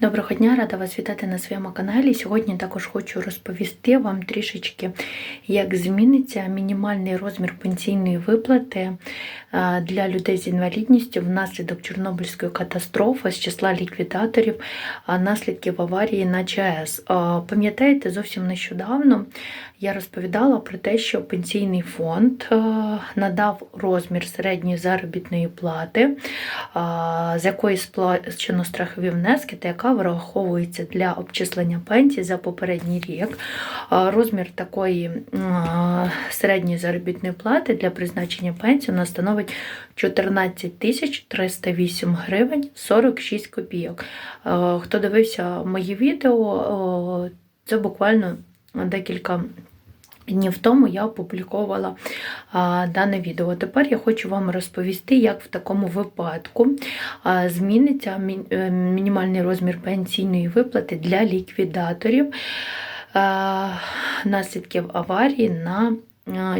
Доброго дня, рада вас вітати на своєму каналі. Сьогодні також хочу розповісти вам трішечки, як зміниться мінімальний розмір пенсійної виплати для людей з інвалідністю внаслідок Чорнобильської катастрофи з числа ліквідаторів наслідків аварії на ЧАЕС. Пам'ятаєте, зовсім нещодавно я розповідала про те, що пенсійний фонд надав розмір середньої заробітної плати, з якої сплачено страхові внески та яка враховується для обчислення пенсії за попередній рік. Розмір такої середньої заробітної плати для призначення пенсії у нас становить 14 тисяч 308 гривень 46 копійок. Хто дивився мої відео, це буквально декілька. Днів тому я опубліковувала а, дане відео. Тепер я хочу вам розповісти, як в такому випадку а, зміниться мі, е, мінімальний розмір пенсійної виплати для ліквідаторів а, наслідків аварії на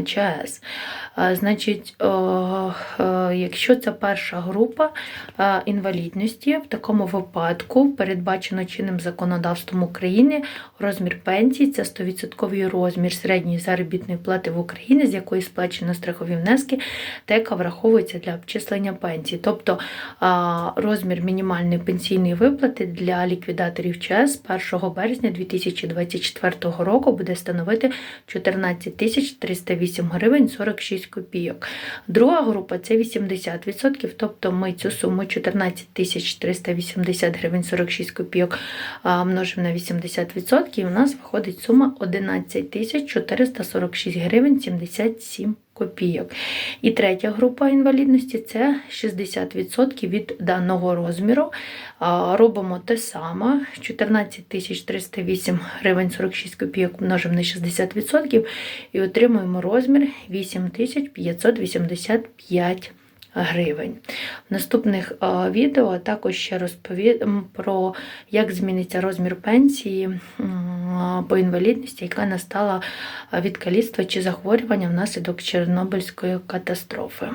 ЧАЕС. Значить, якщо це перша група інвалідності, в такому випадку передбачено чинним законодавством України розмір пенсії це 100% розмір середньої заробітної плати в Україні, з якої сплачено страхові внески, та яка враховується для обчислення пенсії. Тобто розмір мінімальної пенсійної виплати для ліквідаторів ЧАЕС з 1 березня 2024 року буде становити 14 308 гривень 46 копійок. Друга група це 80%, тобто ми цю суму 14 380 гривень 46 копійок множимо на 80%, і у нас виходить сума 11 446 гривень 77 копійок. І третя група інвалідності це 60% від даного розміру. Робимо те саме: 14 308 гривень 46 копійок множимо на 60% і отримуємо розмір 8585 гривень. В наступних відео також ще розповім про як зміниться розмір пенсії по інвалідності, яка настала від каліцтва чи захворювання внаслідок Чорнобильської катастрофи.